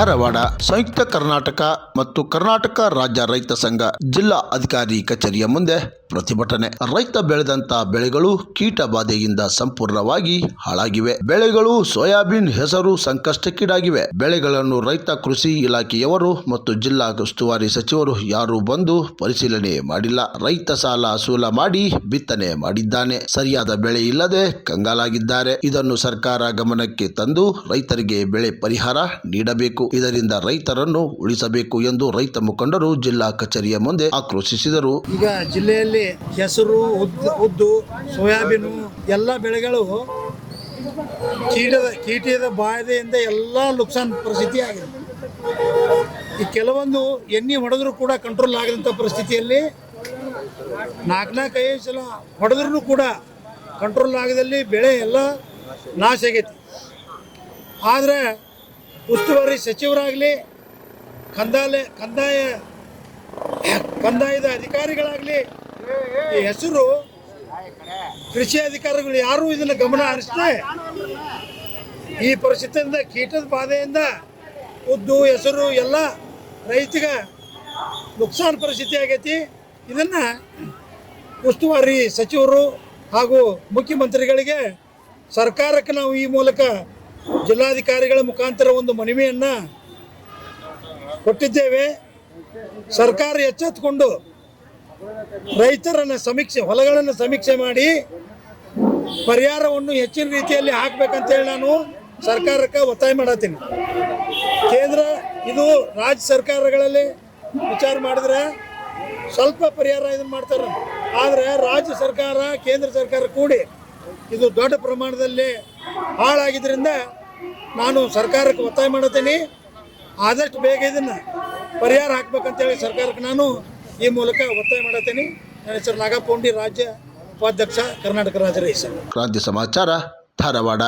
ಧಾರವಾಡ, ಸಂಯುಕ್ತ ಕರ್ನಾಟಕ ಮತ್ತು ಕರ್ನಾಟಕ ರಾಜ್ಯ ರೈತ ಸಂಘ ಜಿಲ್ಲಾ ಅಧಿಕಾರಿ ಕಚೇರಿಯ ಮುಂದೆ ಪ್ರತಿಭಟನೆ. ರೈತ ಬೆಳೆದಂತ ಬೆಳೆಗಳು ಕೀಟ ಬಾಧೆಯಿಂದ ಸಂಪೂರ್ಣವಾಗಿ ಹಾಳಾಗಿವೆ. ಬೆಳೆಗಳು ಸೋಯಾಬೀನ್ ಹೆಸರು ಸಂಕಷ್ಟಕ್ಕೀಡಾಗಿವೆ. ಬೆಳೆಗಳನ್ನು ರೈತ ಕೃಷಿ ಇಲಾಖೆಯವರು ಮತ್ತು ಜಿಲ್ಲಾ ಉಸ್ತುವಾರಿ ಸಚಿವರು ಯಾರು ಬಂದು ಪರಿಶೀಲನೆ ಮಾಡಿಲ್ಲ. ರೈತ ಸಾಲ ಸೂಲ ಮಾಡಿ ಬಿತ್ತನೆ ಮಾಡಿದ್ದಾನೆ. ಸರಿಯಾದ ಬೆಳೆ ಇಲ್ಲದೆ ಕಂಗಾಲಾಗಿದ್ದಾರೆ. ಇದನ್ನು ಸರ್ಕಾರ ಗಮನಕ್ಕೆ ತಂದು ರೈತರಿಗೆ ಬೆಳೆ ಪರಿಹಾರ ನೀಡಬೇಕು. ಇದರಿಂದ ರೈತರನ್ನು ಉಳಿಸಬೇಕು ಎಂದು ರೈತ ಮುಖಂಡರು ಜಿಲ್ಲಾ ಕಚೇರಿಯ ಮುಂದೆ ಆಕ್ರೋಶಿಸಿದರು. ಈಗ ಜಿಲ್ಲೆಯಲ್ಲಿ ಹೆಸರು, ಉದ್ದು ಸೋಯಾಬೀನ್ ಎಲ್ಲ ಬೆಳೆಗಳು ಕೀಟದ ಕೀಟದ ಬಾಧೆಯಿಂದ ಎಲ್ಲ ನುಕ್ಸಾನ್ ಪರಿಸ್ಥಿತಿ ಆಗಿದೆ. ಈ ಕೆಲವೊಂದು ಎಣ್ಣೆ ಹೊಡೆದ್ರು ಕೂಡ ಕಂಟ್ರೋಲ್ ಆಗದಂಥ ಪರಿಸ್ಥಿತಿಯಲ್ಲಿ ನಾಲ್ಕು ನಾಲ್ಕು ಐದು ಸಲ ಹೊಡೆದ್ರೂ ಕೂಡ ಕಂಟ್ರೋಲ್ ಆಗದಲ್ಲಿ ಬೆಳೆ ಎಲ್ಲ ನಾಶ ಆಗೈತಿ. ಆದರೆ ಉಸ್ತುವಾರಿ ಸಚಿವರಾಗಲಿ ಕಂದಾಯ ಕಂದಾಯ, ಕಂದಾಯದ ಅಧಿಕಾರಿಗಳಾಗಲಿ, ಈ ಹೆಸರು ಕೃಷಿ ಅಧಿಕಾರಿಗಳು ಯಾರು ಇದನ್ನು ಗಮನ ಹರಿಸದೆ. ಈ ಪರಿಸ್ಥಿತಿಯಿಂದ, ಕೀಟದ ಬಾಧೆಯಿಂದ, ಉದ್ದು, ಹೆಸರು ಎಲ್ಲ ರೈತಿಗೆ ನುಕ್ಸಾನ್ ಪರಿಸ್ಥಿತಿ ಆಗೈತಿ. ಇದನ್ನು ಉಸ್ತುವಾರಿ ಸಚಿವರು ಹಾಗೂ ಮುಖ್ಯಮಂತ್ರಿಗಳಿಗೆ ಸರ್ಕಾರಕ್ಕೆ ನಾವು ಈ ಮೂಲಕ ಜಿಲ್ಲಾಧಿಕಾರಿಗಳ ಮುಖಾಂತರ ಒಂದು ಮನವಿಯನ್ನು ಕೊಟ್ಟಿದ್ದೇವೆ. ಸರ್ಕಾರ ಎಚ್ಚೆತ್ತುಕೊಂಡು ರೈತರನ್ನು ಸಮೀಕ್ಷೆ, ಹೊಲಗಳನ್ನು ಸಮೀಕ್ಷೆ ಮಾಡಿ ಪರಿಹಾರವನ್ನು ಹೆಚ್ಚಿನ ರೀತಿಯಲ್ಲಿ ಹಾಕ್ಬೇಕಂತೇಳಿ ನಾನು ಸರ್ಕಾರಕ್ಕೆ ಒತ್ತಾಯ ಮಾಡತ್ತೀನಿ. ಕೇಂದ್ರ, ಇದು ರಾಜ್ಯ ಸರ್ಕಾರಗಳಲ್ಲಿ ವಿಚಾರ ಮಾಡಿದ್ರೆ ಸ್ವಲ್ಪ ಪರಿಹಾರ ಇದನ್ನು ಮಾಡ್ತಾರೆ. ಆದರೆ ರಾಜ್ಯ ಸರ್ಕಾರ, ಕೇಂದ್ರ ಸರ್ಕಾರ ಕೂಡಿ ಇದು ದೊಡ್ಡ ಪ್ರಮಾಣದಲ್ಲಿ ಹಾಳಾಗಿದ್ದರಿಂದ ನಾನು ಸರ್ಕಾರಕ್ಕೆ ಒತ್ತಾಯ ಮಾಡುತ್ತೇನೆ. ಆದಷ್ಟು ಬೇಗ ಇದನ್ನು ಪರಿಹಾರ ಹಾಕ್ಬೇಕಂತೇಳಿ ಸರ್ಕಾರಕ್ಕೆ ನಾನು ಈ ಮೂಲಕ ಒತ್ತಾಯ ಮಾಡತ್ತೀನಿ. ನನ್ನ ಹೆಸರು ನಾಗಪೌಂಡಿ ರಾಜ್ಯ ಉಪಾಧ್ಯಕ್ಷ ಕರ್ನಾಟಕ ರಾಜ್ಯ ಕ್ರಾಂತಿ ಸಮಾಚಾರ, ಧಾರವಾಡ.